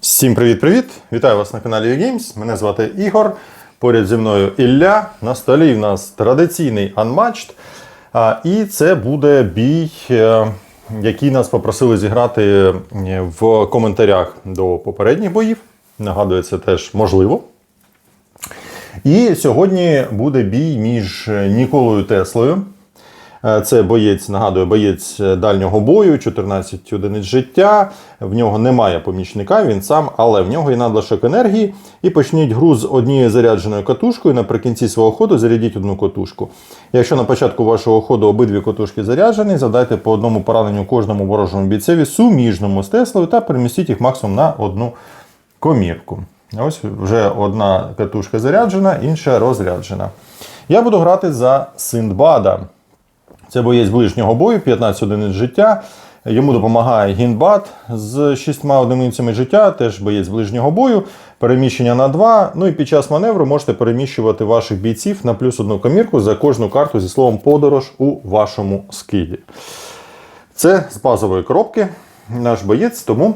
Всім привіт-привіт! Вітаю вас на каналі Games. Мене звати Ігор. Поряд зі мною Ілля. На столі в нас традиційний Unmatched. І це буде бій, е, який нас попросили зіграти е, в коментарях до попередніх боїв. Нагадую, це теж можливо. І сьогодні буде бій між Ніколою Теслою. Е, Це боєць, нагадую, боєць дальнього бою, 14 одиниць життя. В нього немає помічника, він сам, але в нього є надлишок енергії. І почніть гру з однією зарядженою катушкою. Наприкінці свого ходу зарядіть одну катушку. Якщо на початку вашого ходу обидві катушки заряджені, завдайте по одному пораненню кожному ворожому бійцеві суміжному з Теслою та перемістіть їх максимум на одну комірку. Ось вже одна катушка заряджена, інша розряджена. Я буду грати за Синдбада. Це боєць ближнього бою, 15 одиниць життя. Йому допомагає Гінбат з 6 одиницями життя, теж боєць ближнього бою, переміщення на 2. Ну і під час маневру можете переміщувати ваших бійців на плюс одну комірку за кожну карту зі словом подорож у вашому скиді. Це з базової коробки наш боєць, тому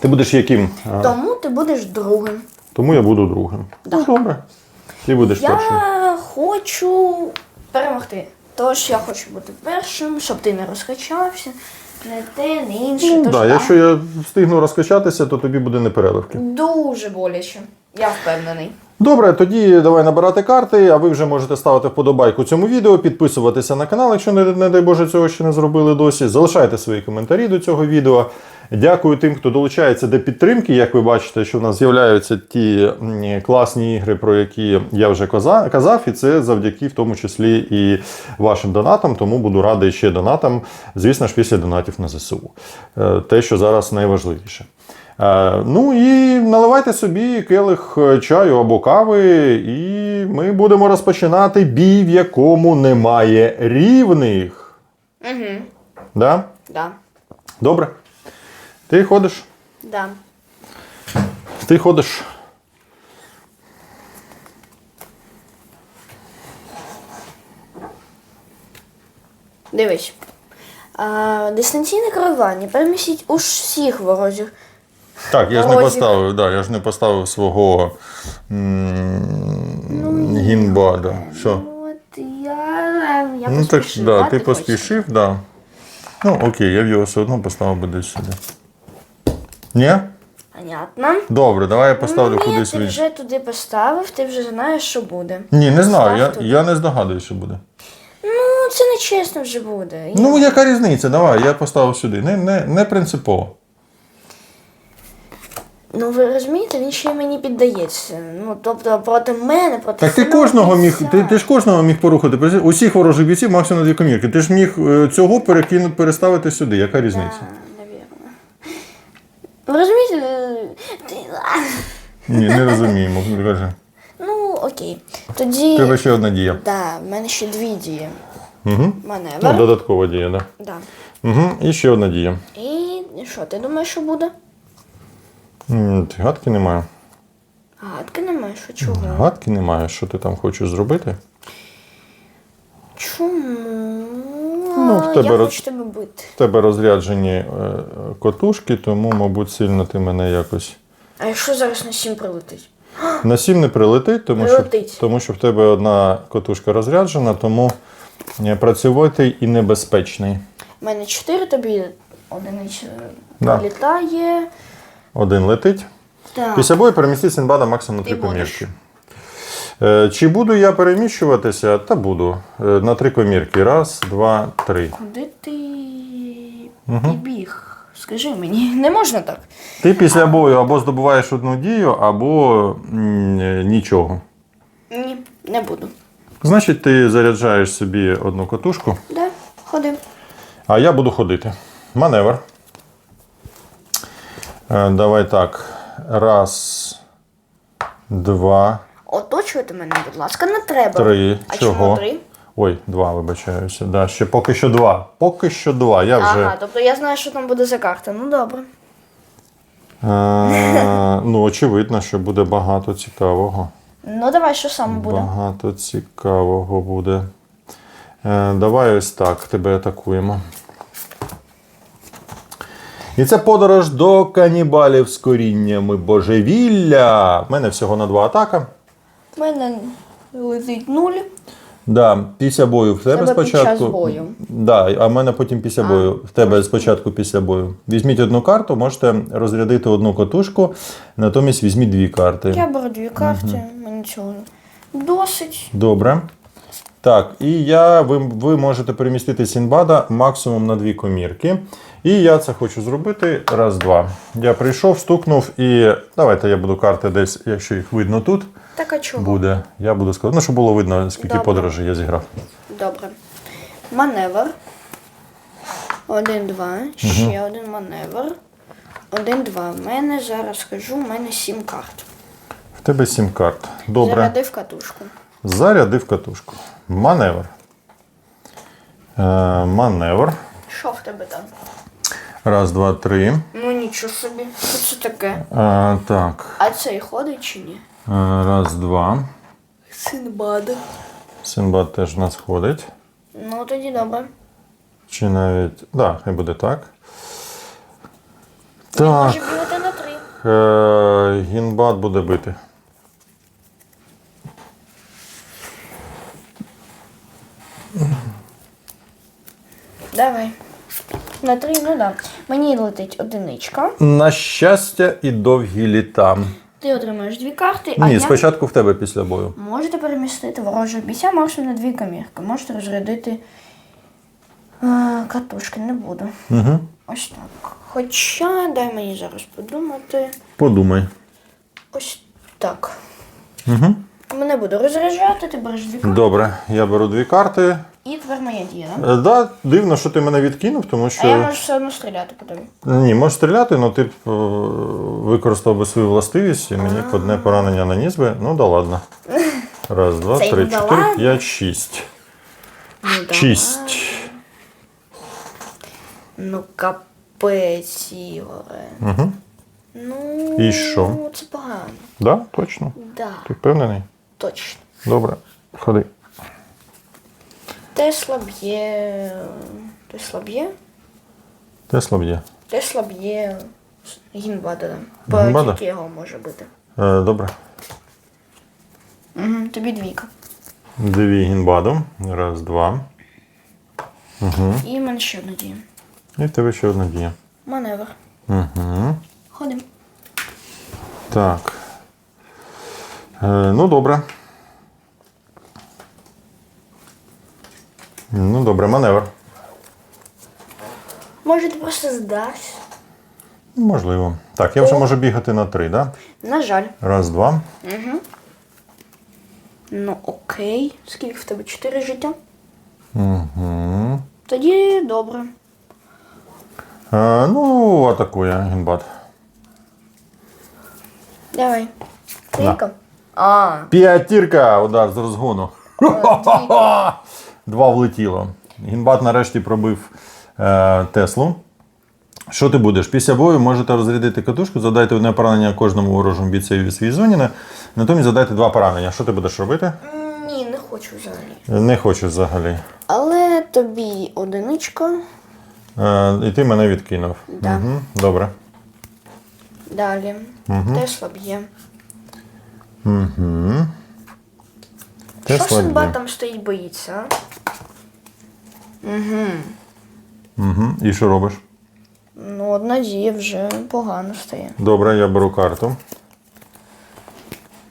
ти будеш яким? Тому ти будеш другим. Тому я буду другим. Ну, добре. Ти будеш першим. Я хочу перемогти. Тож я хочу бути першим, щоб ти не розкачався, не те, не інше. Ну, Тож да, якщо я встигну розкачатися, то тобі буде непереливки. Дуже боляче. Я впевнений. Добре, тоді давай набирати карти, а ви вже можете ставити вподобайку цьому відео, підписуватися на канал, якщо не, не дай Боже цього ще не зробили досі. Залишайте свої коментарі до цього відео. Дякую тим, хто долучається до підтримки. Як ви бачите, що в нас з'являються ті класні ігри, про які я вже казав, і це завдяки в тому числі і вашим донатам. Тому буду радий ще донатам, звісно ж, після донатів на ЗСУ. Е, Те, що зараз найважливіше. Е, Ну і наливайте собі келих е, чаю або кави, і ми будемо розпочинати бій, в якому немає рівних. Угу. Да? Да. Добре? Ти ходиш? Да. Ти ходиш. Дивись. А, дистанційне керування. Перемістіть усіх ворожих. Так, я ж не поставив, да, я ж не поставив свого м, гінбада. Що? От я. я Ну так, да, ти поспішив, да. Ну, окей, я б його все одно поставив би десь сюди. Ні? Понятно. Добре, давай я поставлю Ні, кудись ти вже туди поставив, ти вже знаєш, що буде. Ні, не знаю, я, туди. я не здогадуюсь, що буде. Ну, це не чесно вже буде. Ну, яка різниця? Давай, я поставив сюди. Не, не, не принципово. Ну, ви розумієте, він ще й мені піддається. Ну, тобто проти мене, проти Так ти кожного міг, ти, ти ж кожного міг порухати. Усіх ворожих бійців максимум на дві комірки. Ти ж міг е, цього перекинути, переставити сюди. Яка різниця? Навірно. Ви розумієте? е, Ні, не розуміємо. Кажи. Ну, окей. Тоді. Тебе ще одна дія. Да, в мене ще дві дії. Угу. Маневр. Ну, додаткова дія, так. Да. Да. Угу. І ще одна дія. І що, ти думаєш, що буде? М, ти Гадки немає. Гадки немає, що чого? Гадки немає. Що ти там хочеш зробити? Чому? Ну, в тебе я роз- хочу тебе бити. В тебе розряджені е, котушки, тому, мабуть, сильно ти мене якось. А якщо зараз на сім прилетить? На сім не прилетить, тому Прилетить. що, тому що в тебе одна котушка розряджена, тому е, працьовитий і небезпечний. У мене чотири тобі одиниця Да. літає. Один летить. Так. Після бою перемістіть Сінбада максимум на три будеш. Е, Чи буду я переміщуватися? Та буду. Е, На три комірки. Раз, два, три. Куди ти побіг? Скажи мені, не можна так. Ти після бою або здобуваєш одну дію, або нічого. Ні, не буду. Значить, ти заряджаєш собі одну котушку. Да, ходи. А я буду ходити. Маневр. Е, Давай так. Раз, два, Оточуйте мене, будь ласка, не треба. три. А Чого? чому три? Ой, два, вибачаюся. Да, ще поки що два. Поки що два. Я вже. Ага, тобто я знаю, що там буде за карта. Ну добре. Е, ну, очевидно, що буде багато цікавого. Ну давай, що саме буде? Багато цікавого буде. Е, давай ось так тебе атакуємо. І це подорож до канібалів з коріннями божевілля. У мене всього на два атака. У мене летить нуль. Да, після бою в тебе, Тебе під спочатку. час бою. Да, а в мене потім після бою. В тебе спочатку після бою. Візьміть одну карту, можете розрядити одну катушку, натомість візьміть дві карти. Я беру дві карти, мені цього досить. Добре. Так, і я, ви, ви можете перемістити Сінбада максимум на дві комірки. І я це хочу зробити. Раз, два. Я прийшов, стукнув і. Давайте я буду карти десь, якщо їх видно тут, Так а чого? буде. Я буду сказати, ну, щоб було видно, скільки Добре. подорожей я зіграв. Добре. Маневр. Один, два. Ще один маневр. Один, два. В мене зараз скажу, в мене сім карт. В тебе сім карт. Добре. Зарядив катушку. Зарядив катушку. Маневр. Е, маневр. Що в тебе там? Раз, два, три. Ну нічого собі. Що це таке? Е, так. А цей ходить чи ні? Е, раз, два. Синбад. Синбад теж в нас ходить. Ну тоді добре. Чи навіть. Так, да, хай буде так. Може Так. на три. Е, гінбад буде бити. Давай. На три, ну да. Мені летить одиничка. На щастя і довгі літа. Ти отримаєш дві карти, а Ні, я спочатку в тебе після бою. можете перемістити ворожого бійця максимум на дві камірки. Можете розрядити а, катушки, не буду. Угу. Ось так. Хоча, дай мені зараз подумати. Подумай. Ось так. Угу. Мене буду розряджати, ти береш дві карти. Добре, я беру дві карти. І тепер моя дія. да? Е, Да, дивно, що ти мене відкинув, тому А я можу все одно стріляти по тобі. Ні, можеш стріляти, але ти б е, використав би свою властивість і мені б одне поранення наніс би. Ну да ладно. Раз, два, Це й три, да чотири, ладно. п'ять, шість. Ну. Шість. Ну, капець, Ігоре. Угу. Ну, І що? це погано. Да, точно. Да, Ти впевнений? точно. Добре, ходи. Тесла б'є. Тесла б'є? Тесла б'є. Тесла б'є Гінбада. Гінбада? Бо тільки його може бути. Е, добре. Угу, тобі двійка. Дві гінбаду. Раз, два. І в мене ще одна дія. І в тебе ще одна дія. Маневр. Угу. Ходимо. Так. Е, ну, добре. Ну, добре, маневр. Може, ти просто здашся? Можливо. Так, я вже можу бігати на три, да? На жаль. Раз, два. Ну окей. Скільки в тебе? Чотири життя? Угу. Тоді добре. Е, ну, атакує гінбат. Давай. Трійка. А, П'ятірка, удар з розгону. двійка. Два влетіло. Гінбат нарешті пробив е, Теслу. Що ти будеш? Після бою можете розрядити катушку, задайте одне поранення кожному ворожому бійцеві в своїй зоні. Натомість задайте два поранення. Що ти будеш робити? Ні, не хочу взагалі. Не хочу взагалі. Але тобі одиничка. Е, і ти мене відкинув. Да. Угу, добре. Далі. Тесла б'є. Угу. Що Тесла Синбад там стоїть, боїться, а? Угу. І що робиш? Ну, одна дія вже погано стає. Добре, я беру карту.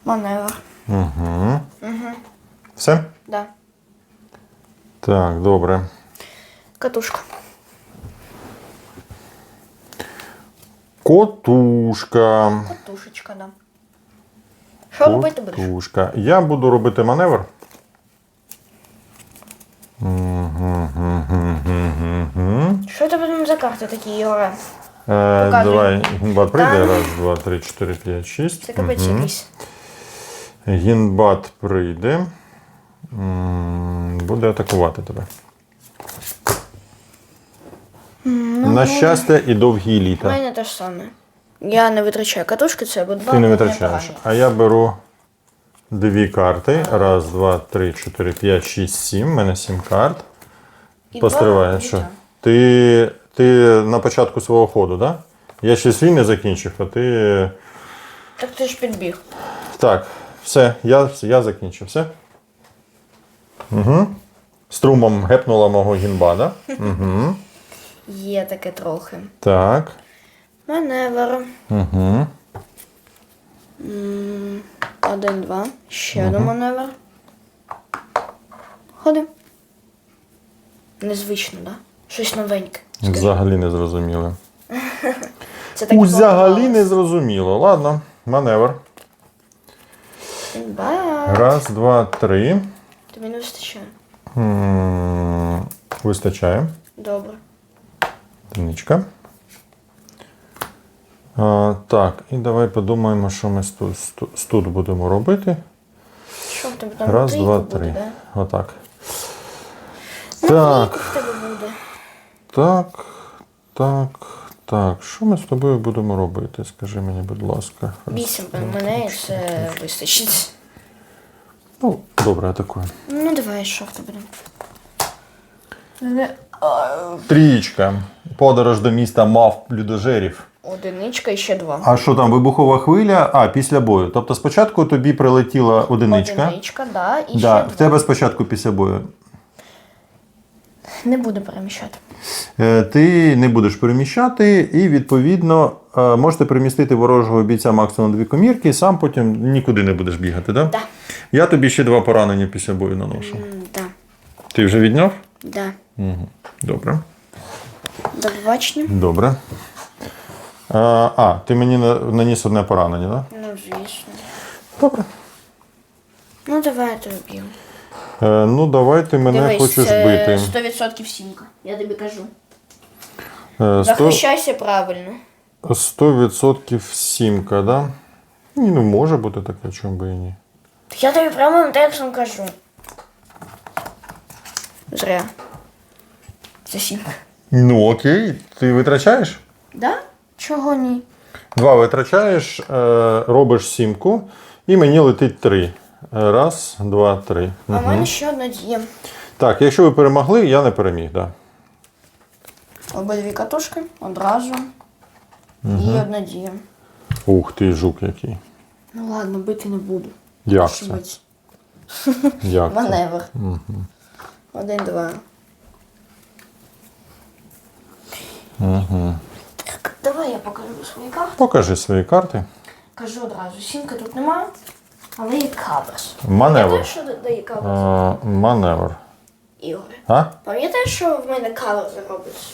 Маневр. Угу. Все? Да. Так, добре. Катушка. Котушка. Катушечка, да. Що робити будеш? Я буду робити маневр. Що це там за карти такі, Ігоре? Е, давай, гінбат прийде. Раз, два, три, чотири, п'ять, шість. Це капець якийсь. Гінбат прийде. М, Буде атакувати тебе. На щастя і довгі У літа. мене те ж саме. Я не витрачаю катушки, це або два. Ти не витрачаєш. А я беру дві карти. Раз, два, три, чотири, п'ять, шість, сім. У мене сім карт. Постриває, що? Ти Ти на початку свого ходу, так? Да? Я ще свій не закінчив, а ти. Так ти ж підбіг. Так, все, я, я закінчив. Все. Угу. Струмом гепнула мого гінба, да? Угу. Є таке трохи. Так. Маневр. Угу. М, Один, два. Ще один маневр. Ходи. Незвично, да? Щось новеньке. Скажи. Взагалі не зрозуміло. Це так і Взагалі не зрозуміло. Ладно, маневр. Ба. Раз, два, три. Тобі не вистачає. М, Вистачає. Добре. Одиничка. А, так, і давай подумаємо, що ми тут, тут будемо робити. Що в тебе там Раз, два, буде, три. Да? Отак. Ну, Так, в тебе буде. так, так, так. Що ми з тобою будемо робити? Скажи мені, будь ласка. Вісім мене і це вистачить. Ну, добре, атакую. Ну давай, що в тебе там? Трієчка. Подорож до міста мав людожерів. Одиничка і ще два. А що там, вибухова хвиля? А, після бою. Тобто спочатку тобі прилетіла одиничка. Одиничка, да, і Да, ще в два. тебе спочатку після бою. Не буду переміщати. Е, Ти не будеш переміщати, і відповідно е, можете перемістити ворожого бійця максимум дві комірки, і сам потім нікуди не будеш бігати, так? Да. Я тобі ще два поранення після бою наношу. М, Да. Ти вже відняв? Да. Угу. Добре. До побачення. Добре. А, а, ти мені на- наніс одне поранення, так? Ну, звісно. Добре. Ну, давай я тебе б'ю. Е, ну, давай ти мене хочеш це бити. 100% сімка. Я тобі кажу. Е, сто- Захищайся правильно. 100% сімка, да? Ні, ну може бути таке, чому би і ні. Я тобі прямим текстом кажу. Зря. Це сімка. Ну окей, ти витрачаєш? Да? Чого ні? Два витрачаєш, е, робиш сімку, і мені летить три. Е, Раз, два, три. А в мене ще одна дія. Так, якщо ви перемогли, я не переміг, так. Да. Обидві катушки одразу. І одна дія. Ух ти, жук який. Ну ладно, бити не буду. Як це? Як? Маневр. Один, два. Так, давай я покажу свої карти. Покажи свої карти. Кажу одразу, сімки тут немає, але є каверс. Маневр. Пам'ятаєш, що дає каверс? Е, маневр. Ігоре. А? Пам'ятаєш, що в мене каверс робить?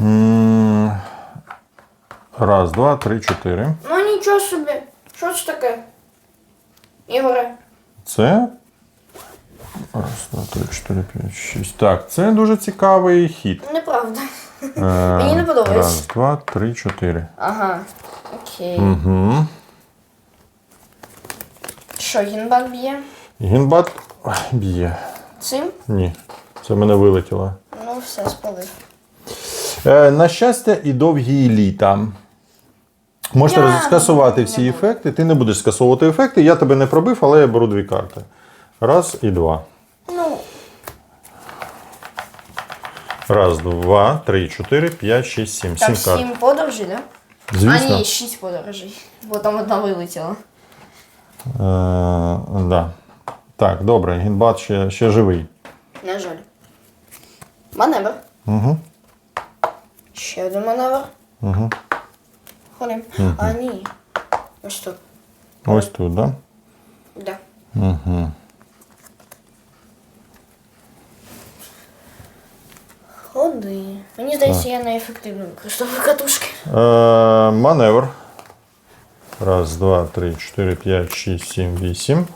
М, Раз, два, три, чотири. Ну нічого собі. Що це таке? Ігоре. Це. Раз, два, три, чотири, п'ять, шість. Так, це дуже цікавий хід. Неправда. Е, Мені не подобається. Раз, два, три, чотири. Ага. Окей. Угу. Що, гінбак б'є? Гінбат б'є. Цим? Ні. Це мене вилетіло. Ну, все, спалив. Е, на щастя, і довгі літа. Можете Я скасувати не всі буду. ефекти. Ти не будеш скасовувати ефекти. Я тебе не пробив, але я беру дві карти. Раз і два. Ну, Раз, два, три, чотири, п'ять, шість, сім. там Сім карт. сім подорожей, да? А Звісно. ні, шість подорожей. Бо там одна вилетіла. Е, да. Так, добре, гінбат ще, ще живий. На жаль. Маневр. Угу. Ще один маневр. Угу. Ходим. А, ні. Ось тут. Ось тут, да? Да. Угу. Ходи. Мені здається, я неефективно використовую катушки. Е, маневр. Раз, два, три, чотири, п'ять, шість, сім, вісім.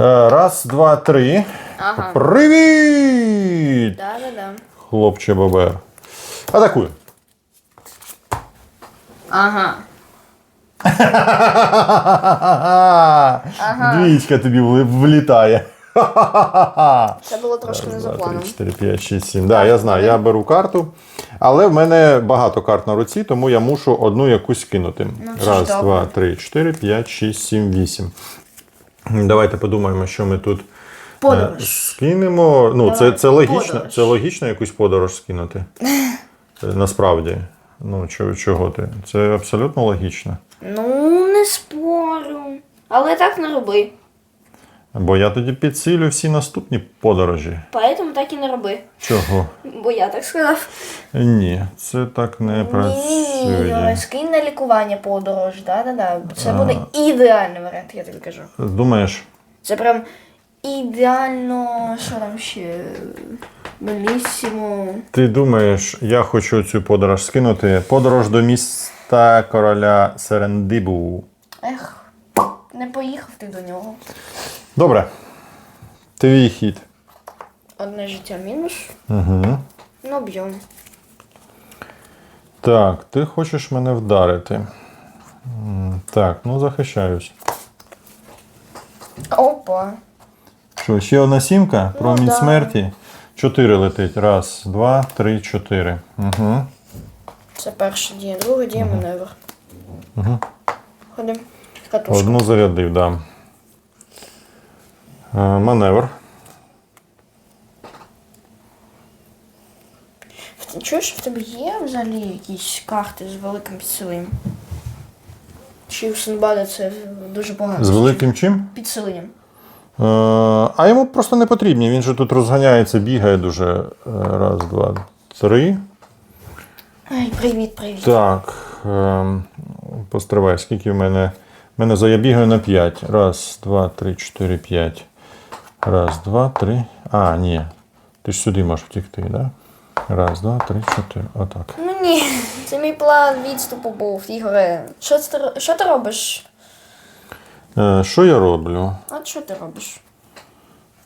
Е, раз, два, три. Ага. Привіт! Да, да, да. Хлопче Бобер. Атакую. Ага. Двічка тобі вли- влітає. Це було трошки не за планом. три, чотири, п'ять, шість, сім. Да, я знаю, я беру карту. Але в мене багато карт на руці, тому я мушу одну якусь кинути. Ну, Раз, добре. два, три, чотири, п'ять, шість, сім, вісім. Давайте подумаємо, що ми тут е, Подорож. скинемо. Ну, це, це логічно, подорож. це логічно якусь подорож скинути. Е, Насправді. Ну, чого, чого ти? Це абсолютно логічно. Ну, не спорю. Але так не роби. Бо я тоді підсилю всі наступні подорожі. Поэтому так і не роби. Чого? Бо я так сказав. Ні, це так не Ні, працює. скинь на лікування подорож, да-да-да. Це буде ідеальний варіант, я тобі кажу. Думаєш, Це прям ідеально, що там ще. Белісімо. ти думаєш, я хочу цю подорож скинути? Подорож до міста короля Серендибу. Ех, не поїхав ти до нього. Добре. Твій хід. Одне життя мінус. Угу. Ну, б'єм. Так, ти хочеш мене вдарити. М, Так, ну захищаюсь. Опа. Що, ще одна сімка? Промінь да. смерті. Чотири летить. Раз, два, три, чотири. Угу. Це перша дія, друга дія маневр. Угу. Ходим. Катушка. Одну зарядив, да. Е, маневр. Чуєш, в тебе є взагалі якісь карти з великим підсиленням? Чи у Синбада це дуже погано? З великим чим? підсиленням. Е, а йому просто не потрібні. Він же тут розганяється, бігає дуже. Е, Раз, два, три. Ай, привіт, привіт. Так. Ем, постривай, скільки в мене. Мене за на 5. Раз, два, три, чотири, п'ять. Раз, два, три. А, ні. Ти ж сюди можеш втікти, так? Да? Раз, два, три, чотири. Отак. Ну ні, це мій план відступу був, Ігоре. Що ти, що ти робиш? Е, що я роблю? От що ти робиш?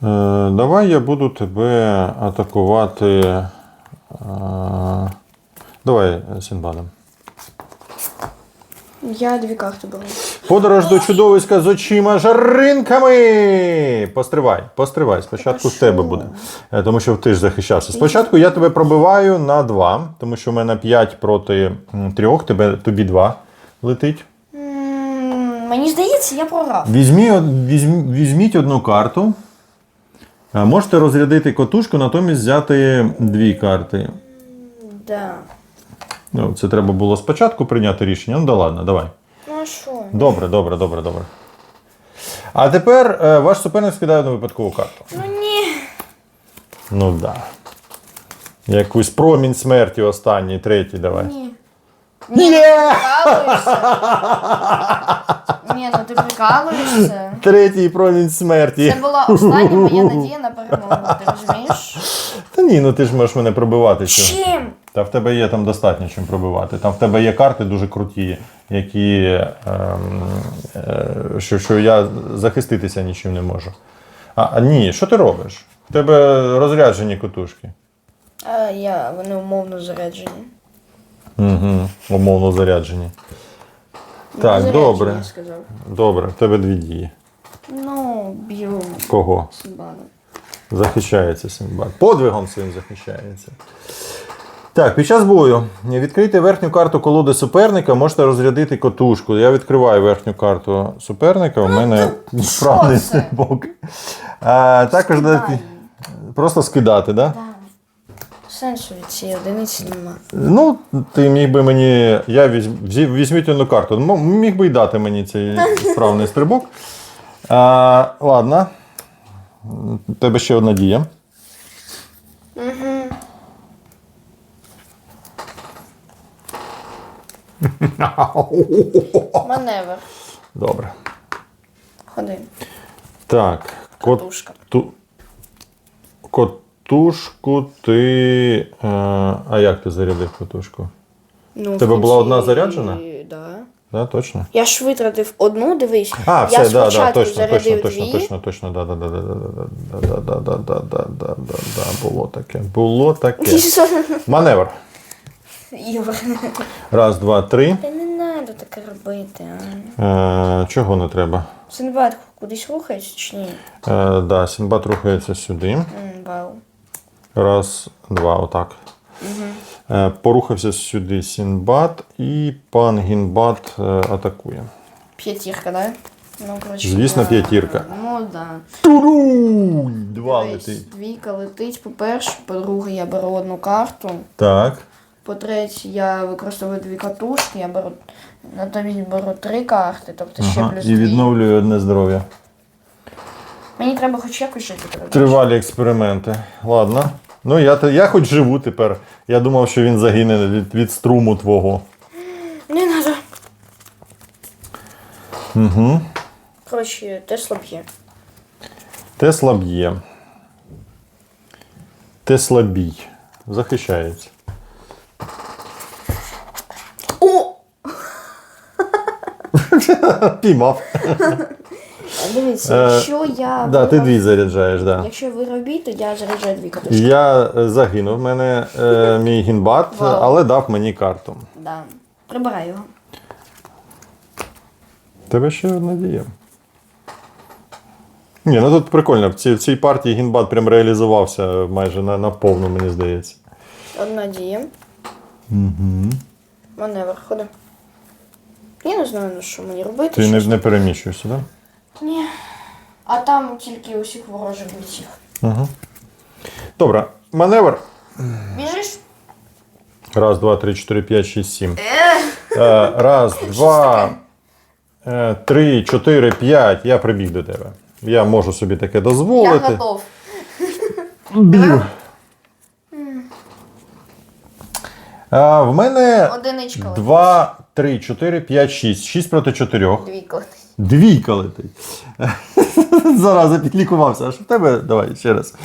Е, давай я буду тебе атакувати. Е, давай е, Сінбадом. Я дві карти беру. Подорож до чудовиська з очима жаринками. Постривай, постривай. Спочатку в тебе буде. Е, Тому що ти ж захищався. Спочатку я тебе пробиваю на 2, тому що в мене 5 проти 3, тебе, тобі 2 летить. М, Мені здається, я програв. Візьмі, од- візьм- візьміть одну карту. Е, Можете розрядити котушку, натомість взяти дві карти. Да. Ну, це треба було спочатку прийняти рішення. Ну да ладно, давай. Ну а що? Добре, добре, добре, добре. А тепер е, ваш суперник скидає одну випадкову карту. Ну ні. Ну да. Якусь промінь смерті останній, третій, давай. Ні. Ні! Прикалуєшся? Ні, ну ти прикалуєшся. Третій промінь смерті. Це була остання моя надія на перемогу, ти розумієш? Та ні, ну ти ж можеш мене пробивати. Що? Чим? Та в тебе є там достатньо чим пробивати. Там в тебе є карти дуже круті, які ем, е, що, що я захиститися нічим не можу. А, а ні, що ти робиш? В тебе розряджені котушки. А я, вони умовно заряджені. Угу, умовно заряджені. Ну, Так, добре. Я сказав. Добре, в тебе дві дії. Ну, б'ю Кого? Синбаду. Захищається Симбад. Подвигом своїм захищається. Так, під час бою відкрийте верхню карту колоди суперника, можете розрядити котушку. Я відкриваю верхню карту суперника, у мене справний це? стрибок. А, також дати, просто скидати, так? Да? Да. Сенсу від цієї одиниці нема. Ну, ти міг би мені. Я візьм, взі- візьміть одну карту. М- Міг би й дати мені цей справний стрибок. А, ладно. У тебе ще одна дія. Маневр. Добре. Ходи. Так, кот, Катушка. ту, котушку ти. Е, а як ти зарядив котушку? Ну, в Тебе була одна заряджена? Да. Да, точно? Я ж витратив одну, дивись. А, я все, да, да, точно, точно, точно, дві. точно, точно, да, да, да, да, да, да, да, да, да, да, да, да, да, да, було таке, було таке. Маневр. Раз, два, три. Та не треба таке робити. А. Е, чого не треба? Синбад кудись рухається чи ні? Е, да, Сінбат рухається сюди. Вау. Раз, два, отак. Е, порухався сюди Сінбат і пан Гінбат е, атакує. П'ятірка, да? Ну, коротше, Звісно, п'ятірка. Ну, да. Туру! Два летить. Двійка летить, по-перше, по-друге, я беру одну карту. Так. По-третє, я використовую дві катушки, я беру натомість беру три карти, тобто ще Ага, плюс і дві. відновлюю одне здоров'я. Мені треба хоч якось жити. Тривалі експерименти. Ладно. Ну, я, я хоч живу тепер. Я думав, що він загине від, від струму твого. Не надо. Угу. Коротше, Тесла б'є. Тесла б'є. Тесла бій. Захищається. О! Піймав. Дивіться, Е, якщо я Да, ти виграв- дві заряджаєш, да. Якщо ви робіть, то я заряджаю дві катушки. Я е, загинув, в мене е, мій гінбат, Вау. але дав мені карту. Да. Прибирай його. Тебе ще одна дія. Ні, ну тут прикольно. В цій, в цій партії гінбат прям реалізувався майже на, на повну, мені здається. Одна дія. Угу. Маневр, ходи. Я не знаю, ну, що мені робити. Ти не, чесно. не переміщуєшся, так? Ні. А там тільки усіх ворожих бійців. Угу. Добре, маневр. Біжиш? Раз, два, три, чотири, п'ять, шість, сім. Е, раз, два, е, три, чотири, п'ять. Я прибіг до тебе. Я можу собі таке Я дозволити. готов. Б'ю. А, в мене Одиничка. летить. 2, 3, 4, 5, 6. 6 проти 4. Двійка. Двійка летить. Зараза підлікувався. А що в тебе? Давай ще раз.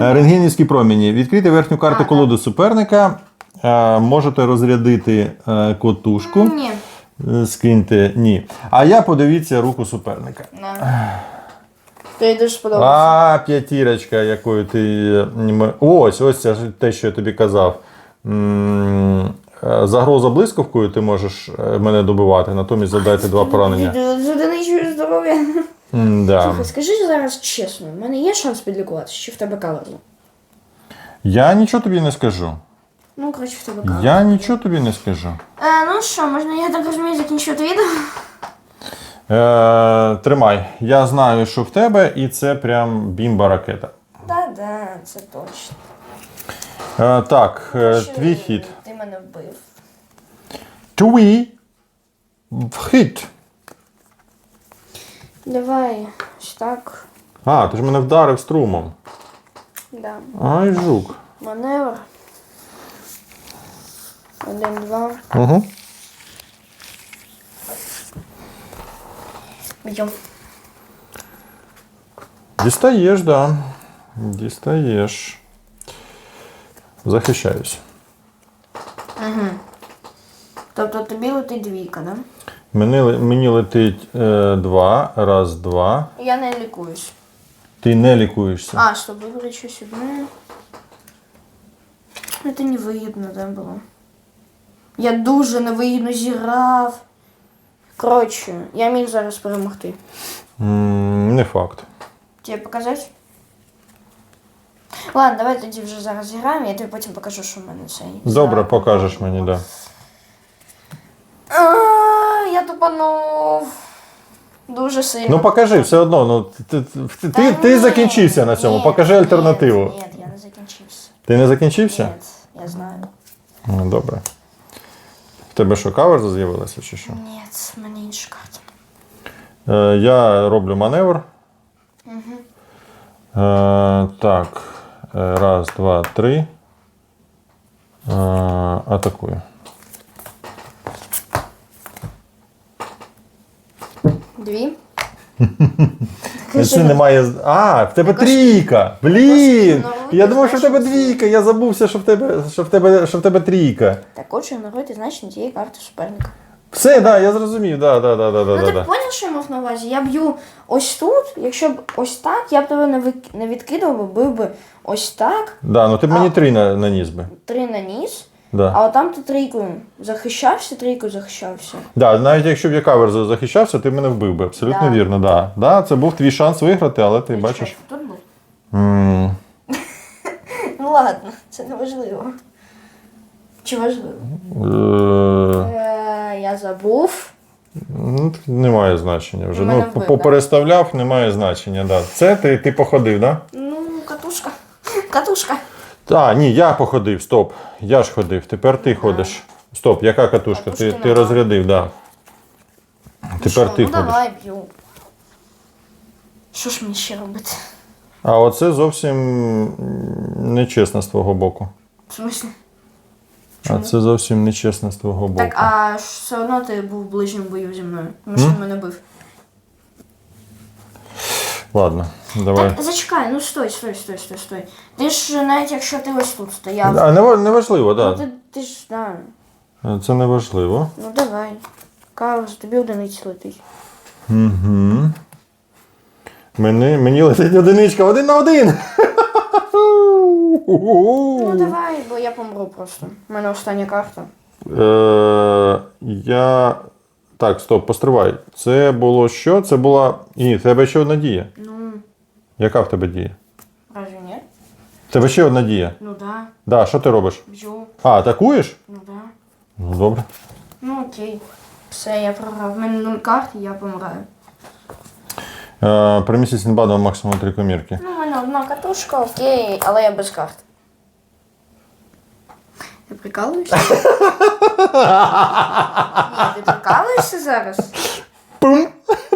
Е, Рентгенівські промені. Відкрийте верхню карту А, колоди суперника. Е, Можете розрядити е, котушку. Ні. Скиньте ні. А я подивіться руку суперника. Тобі дуже сподобалося. А, п'ятірочка, якою ти. Ось, ось це те, що я тобі казав. М, Загроза блискавкою ти можеш е, мене добивати, натомість задайте два поранення. З одиничою здоров'я. Да. Слухай, скажи зараз чесно, в мене є шанс підлікуватися, чи в тебе каверза? Я нічого тобі не скажу. Ну, коротше, в тебе каверза. Я нічого тобі не скажу. Е, ну що, можна я так розумію закінчувати відео? Е, тримай. Я знаю, що в тебе, і це прям бімба ракета. Да-да, це точно. Е, так, е, твій хід. Мене вбив. Твій хід. Давай, ось так. А, ти ж мене вдарив струмом. Да. Ай, жук. Маневр. Один, два. Угу. Б'ємо. Дістаєш, да. Дістаєш. Захищаюсь. Тобто тобі летить двійка, да? Мені, мені летить е, два. Раз, два. Я не лікуюсь. Ти не лікуєшся. А, стоп, вибрати щось одне. Це невигідно, да, було. Я дуже невигідно зіграв. Коротше, я міг зараз перемогти. М, не факт. Тебе показати? Ладно, давай тоді вже зараз зіграємо, я тобі потім покажу, що в мене це. Добре, покажеш мені, да. А, Я тупанув. Дуже сильно. Ну покажи, все одно. Ну, ти, ти, ти, ти, закінчився на цьому. Покажи альтернативу. Ні, я не закінчився. Ти не закінчився? Ні, я знаю. Ну, добре. В тебе що, кавер з'явилася чи що? Ні, в мене інша карта. Е, я роблю маневр. Е, так. Раз, два, три. Атакую. Дві. Це немає. А, в тебе трійка! Блін! Я думав, що в тебе двійка. Я забувся, що в тебе, що в тебе, що в тебе трійка. Також ігноруйте значення тієї карти суперника. Все, да, я зрозумів. Да, да, да, да, да, Ну да, ти да. поняв, що я мав на увазі? Я б'ю ось тут, якщо б ось так, я б тебе не, вик... не відкидав, бо бив би ось так, Да, ну ти б мені три на, наніс би. три на ніс, Да. а отам ти трійкою захищався, трійкою захищався. Да, навіть якщо б я кавер за- захищався, ти мене вбив би. Абсолютно Да. вірно. Да. Да, це був твій шанс виграти, але ти Чекай, бачиш. Тут був. м, Ну ладно, це не важливо. Чи важливо? е, Е, я забув. ну, немає значення вже. Мене Ну, вбив, попереставляв, немає значення. Да. Це ти, ти походив, да? Ну, катушка. Катушка. А, ні, я походив, стоп. Я ж ходив, тепер ти ходиш. Стоп, яка катушка? Ти, Катушки ти розрядив, так. Да. Тепер Що, ти ну ходиш. давай б'ю. Що ж мені ще робити? А оце зовсім нечесно з твого боку. В смислі? А це зовсім нечесно з твого боку. Так, а все одно ти був в ближньому бою зі мною. Тому що ти мене бив. Ладно, давай. Так, зачекай, ну стой, стой, стой, стой, стой. Ти ж навіть якщо ти ось тут стояв. А, не, ва- не важливо, Ну, так. ти, ти ж да. Да. Це не важливо. Ну давай. Каус, тобі одиниці летить. Угу. Мені, мені летить одиничка один на один. Ну давай, бо я помру просто. У мене остання карта. Е, я. Так, стоп, постривай. Це було що? Це була. Ні, в тебе ще одна дія. Ну, Яка в тебе дія? разве ні? В тебе ще одна дія. Ну да, Да, що ти робиш? б'ю. А, атакуєш? Ну да. Ну, добре. Ну окей. Все, я програв. У мене нуль карт, і я помираю. Е, при місяць інбадом максимум три комірки. Ну, у мене одна катушка, окей, але я без карт. Ти прикалуєшся? Ні, ти прикалуєшся зараз? Пум!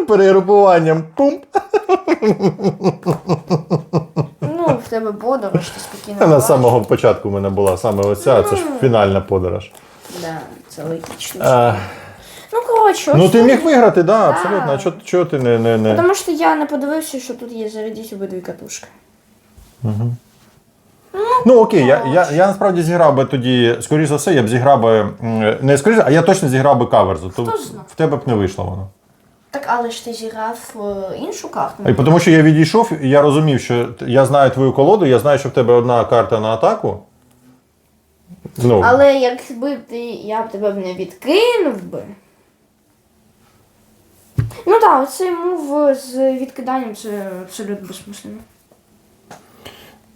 Перегрупуванням. Пум! Ну, в тебе подорож, ти спокійно. На бачиш. самого початку в мене була саме оця, це ж фінальна подорож. Да, це логічно. Е, Ну, коротше, ну ось ти тут- міг виграти, так, да, абсолютно. А чого, чого ти не. не, не... Тому що я не подивився, що тут є зарядіть обидві катушки. Ну окей, я, я, я насправді зіграв би тоді, скоріш за все, я б зіграв би. м, Не скоріше, а я точно зіграв би каверзу. То Хто знає? в тебе б не вийшло воно. Так, але ж ти зіграв е, іншу карту. І тому що я відійшов, і я розумів, що т- я знаю твою колоду, я знаю, що в тебе одна карта на атаку. Ну, Але якби ти, я б тебе б не відкинув би. Ну так, оцей мув з відкиданням це абсолютно безсмислено.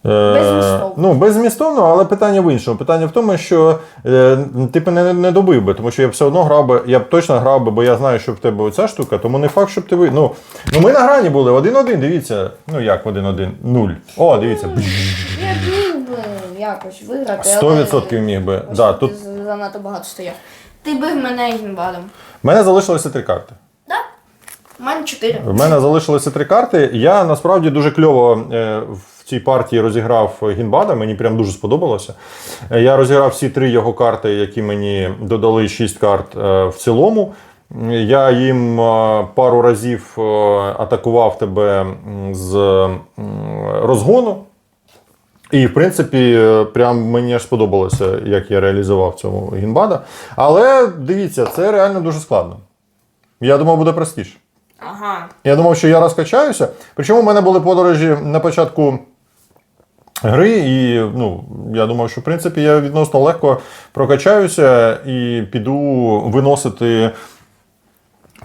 е, беззмістовно. ну, беззмістовно, але питання в іншому. Питання в тому, що е, ти б не, не добив би, тому що я б все одно грав би, я б точно грав би, бо я знаю, що в тебе оця штука, тому не факт, щоб ти ви. Ну, ну ми на грані були один-один, дивіться. Ну як один-один? Нуль. О, дивіться. Я б міг би якось виграти. Сто але відсотків міг би. Да, тут занадто багато стояв. Ти бив мене гінбадом. в мене залишилося три карти. Мене чотири. В мене залишилося три карти. Я насправді дуже кльово е, в цій партії розіграв Гінбада. Мені прям дуже сподобалося. Е, Я розіграв всі три його карти, які мені додали шість карт е, в цілому. Я їм пару разів атакував тебе з розгону. І, в принципі, прям мені аж сподобалося, як я реалізував цього гінбада. Але дивіться, це реально дуже складно. Я думав, буде простіше. Ага. Я думав, що я розкачаюся. Причому в мене були подорожі на початку гри, і ну, я думав, що в принципі я відносно легко прокачаюся і піду виносити е,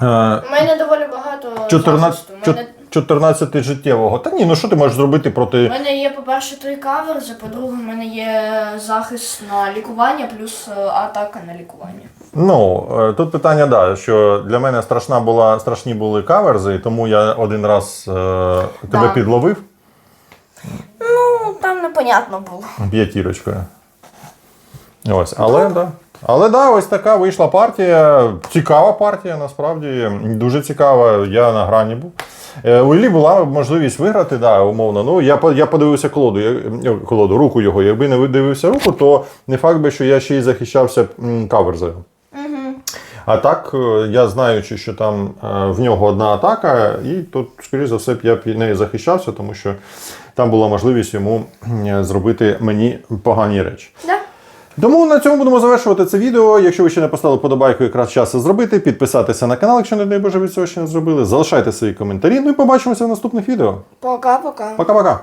У мене доволі багато 14, захисту. У мене, 14 життєвого. Та ні, ну що ти можеш зробити проти. у мене є, по-перше, три каверзи, по-друге, у мене є захист на лікування, плюс е, атака на лікування. Ну, е, тут питання, да, що для мене страшна була, страшні були каверзи, і тому я один раз е, тебе Да. підловив Ну, там непонятно було. п'ятірочкою. Ось, але да. Але да, ось така вийшла партія. Цікава партія, насправді. Дуже цікава. Я на грані був. Е, У Іллі була можливість виграти, да, умовно. Ну, я, я подивився колоду, я- е, колоду, руку його. Якби не дивився руку, то не факт би, що я ще й захищався каверзою. А так, е, я знаючи, що там е, в нього одна атака, і тут, скоріш за все, я б не захищався, тому що там була можливість йому зробити мені погані речі. Да? Тому на цьому будемо завершувати це відео. Якщо ви ще не поставили подобайку, якраз час це зробити. Підписатися на канал, якщо не дай Боже, ви цього ще не зробили. Залишайте свої коментарі. Ну і побачимося в наступних відео. Пока-пока. Пока-пока.